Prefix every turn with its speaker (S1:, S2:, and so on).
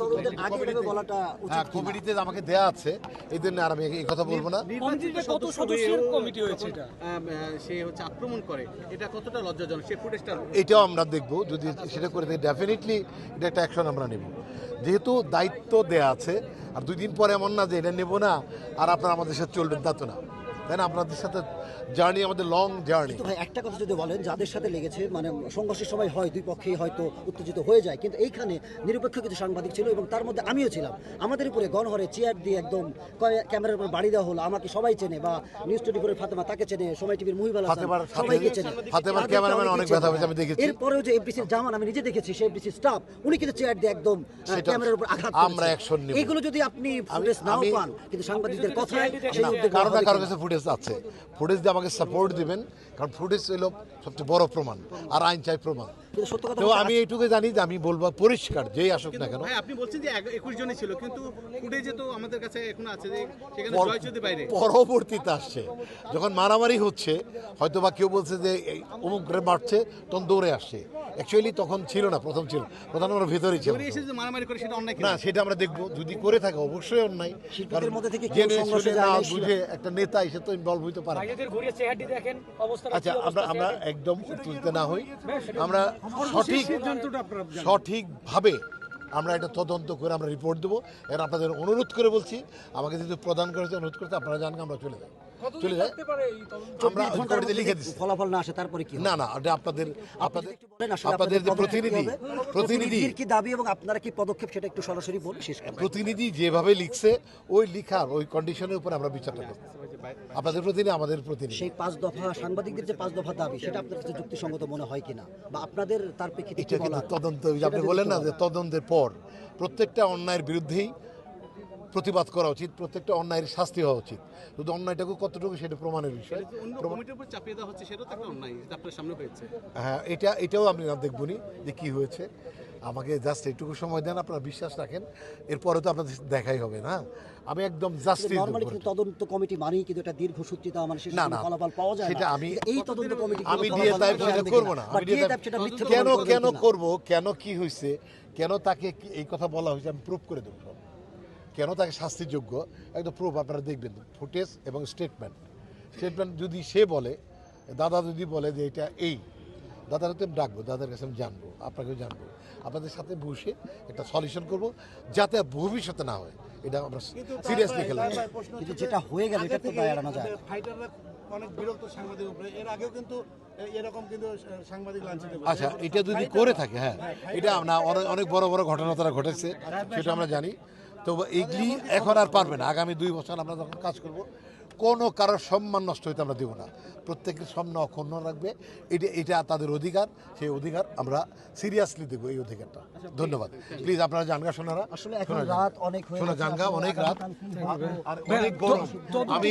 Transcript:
S1: তদন্তের আগে এভাবে বলাটা উচিত কিনা?
S2: কমিটিতে আমাকে দেয়া আছে এই জন্য আর আমি এই কথা বলব না।
S3: কত সদস্যের কমিটি হয়েছে এটা?
S4: সে হচ্ছে আক্রমণ করে এটা কতটা লজ্জাজনক? সে ফুটেজটা
S2: এটাও আমরা দেখব যদি সেটা করে দেয় ডেফিনেটলি এটা একটা অ্যাকশন আমরা নেব। যেহেতু দায়িত্ব দেয়া আছে আর দুই দিন পরে এমন না যে এটা নেব না আর আপনারা আমাদের সাথে চলবেন তা তো না। তাই না? আপনাদের সাথে জার্নি আমাদের লং জার্নি
S1: ভাই একটা কথা যদি বলেন যাদের সাথে লেগেছে মানে সংঘর্ষের সময় হয় দুই পক্ষেই হয়তো উত্তেজিত হয়ে যায় কিন্তু এইখানে নিরপেক্ষ কিছু সাংবাদিক ছিল এবং তার মধ্যে আমিও ছিলাম। আমাদের উপরে গণহরে চেয়ার দিয়ে একদম ক্যামেরার উপর বাড়ি দেওয়া হলো আমাকে সবাই চেনে বা নিউজ টোয়েন্টি ফোরের ফাতেমা তাকে চেনে সময় টিভির মহিবাল সবাইকে চেনে।
S2: ফাতেমার ক্যামেরাম্যান অনেক ব্যথা পেয়েছে, আমি দেখেছি।
S1: এরপরেও যে এফডিসির জামান আমি নিজে দেখেছি সেই এফডিসির স্টাফ উনি কিন্তু চেয়ার দিয়ে একদম ক্যামেরার উপর আঘাত
S2: আমরা action নেব।
S1: যদি আপনি ফুটেজ নাও পান কিন্তু সাংবাদিকদের কথায় সেই উদ্যোগ কারও?
S2: কাছে ফুটেজ আছে। ফুটেজ দিয়ে আমাকে সাপোর্ট দিবেন, কারণ ফুটেজ হলো সবচেয়ে বড় প্রমাণ, আর আইন চাই প্রমাণ।
S1: সত্য কথা
S2: আমি এইটুকু জানি যে আমি বলব পরিষ্কার যেই আসুক না কেন।
S4: আপনি বলছেন যে একুশ জনই ছিল কিন্তু ফুটেজে তো আমাদের কাছে এখন আছে যে সেখানে
S2: পর-
S4: জয় চৌধুরী বাইরে।
S2: পরবর্তীতে আসছে। যখন মারামারি হচ্ছে হয়তো বা কেউ বলছে যে এই অমুক রে মারছে তখন দৌড়ে আসছে। অ্যাকচুয়ালি তখন ছিল না প্রথম ছিল। প্রধান আমরা ভেতরেই ছিল
S4: দৌড়ে এসে যে মারামারি করে সেটা অন্যায়
S2: না সেটা আমরা দেখব। যদি করে থাকে অবশ্যই অন্যায়।
S1: শিল্পীদের মধ্যে থেকে
S2: জেনে শুনে না
S1: না,
S2: বুঝে একটা নেতা এসে তো ইনভলভ হইতে পারে আচ্ছা আমরা আমরা একদম উত্তেজিত না হই। আমরা সঠিক সঠিকভাবে আমরা এটা তদন্ত করে আমরা রিপোর্ট দেবো। এর আপনাদের অনুরোধ করে বলছি আমাকে যদি প্রদান করেছে অনুরোধ করতে আপনারা জানেন আমরা চলে যাই। চলে আমরা কমিটিতে লিখে দিচ্ছি
S1: ফলাফল না আসে তারপরে কি
S2: না না ওটা আপনাদের আপনাদের যে প্রতিনিধি প্রতিনিধি।
S1: কি দাবি এবং আপনারা কি পদক্ষেপ সেটা একটু সরাসরি বলে শেষ
S2: প্রতিনিধি যেভাবে লিখছে ওই লিখার ওই কন্ডিশনের উপর আমরা বিচারটা করব। আপনাদের প্রতিনিধি আমাদের প্রতিনিধি।
S1: সেই পাঁচ দফা সাংবাদিকদের যে পাঁচ দফা দাবি সেটা আপনার কাছে যুক্তিসঙ্গত মনে হয় কিনা? বা আপনাদের তার প্রেক্ষিতে
S2: এটা কিন্তু তদন্ত আপনি বলেন না যে তদন্তের পর প্রত্যেকটা অন্যায়ের বিরুদ্ধেই প্রতিবাদ করা উচিত প্রত্যেকটা অন্যায়ের শাস্তি হওয়া উচিত। শুধু অন্যায়টাকে কতটুকু সেটা প্রমাণের বিষয়।
S4: অন্য কমিটির উপর চাপিয়ে দেওয়া হচ্ছে সেটাও তো একটা অন্যায় যেটা আপনার সামনে হয়েছে।
S2: হ্যাঁ এটা এটাও আপনি না দেখবনি যে কি হয়েছে। আমাকে জাস্ট এইটুকু সময় দেন আপনারা বিশ্বাস রাখেন এরপরে তো আপনাদের দেখাই হবে না। আমি একদম জাস্ট
S1: তদন্ত কমিটি মানেই কিন্তু এটা দীর্ঘ সূত্রিতা মানে শেষে
S2: না, না।
S1: ফলাফল পাওয়া যায় না।
S2: সেটা আমি-
S1: এই তদন্ত কমিটি
S2: আমি দিয়ে তাই সেটা
S1: কিনা?
S2: করব না।
S1: সেটা
S2: কেন কিনা? করব কেন কি হয়েছে কেন তাকে এই কথা বলা হয়েছে আমি প্রুফ করে দেবো সব। কেন তাকে শাস্তিযোগ্য? একদম প্রুফ আপনারা দেখবেন ফুটেজ এবং স্টেটমেন্ট স্টেটমেন্ট যদি সে বলে দাদা যদি বলে যে এটা এই দাদার তো আমি ডাকবো দাদার কাছে আমি জানব আপনাকেও জানব। আপনাদের সাথে বসে একটা সলিউশন করব যাতে ভবিষ্যতে না হয়। এটা আমরা সিরিয়াসলি খেলাম।
S1: কিন্তু যেটা হয়ে গেল এটা তো দায় এড়ানো যায়।
S5: ফাইটাররা অনেক বিরক্ত সাংবাদিক উপরে। এর আগেও কিন্তু এরকম কিন্তু সাংবাদিক লাঞ্ছিত
S2: আচ্ছা এটা যদি করে থাকে হ্যাঁ। এটা আমরা অনেক অনেক বড় বড় ঘটনা তারা ঘটেছে সেটা আমরা জানি। তো এগুলি এখন আর পারবে না। আগামী দুই বছর আমরা যখন কাজ করব কোনো কারোর সম্মান নষ্ট হইতে আমরা দেব না। প্রত্যেকের সম্মান অক্ষুণ্ণ রাখবে। এটা এটা তাদের অধিকার। সেই অধিকার আমরা সিরিয়াসলি দেবো এই অধিকারটা। ধন্যবাদ। প্লিজ আপনারা জানগা শোনারা
S1: আসলে এখন রাত অনেক হয়ে
S2: শোনা জানগা অনেক রাত। আর অনেক গরম। আমি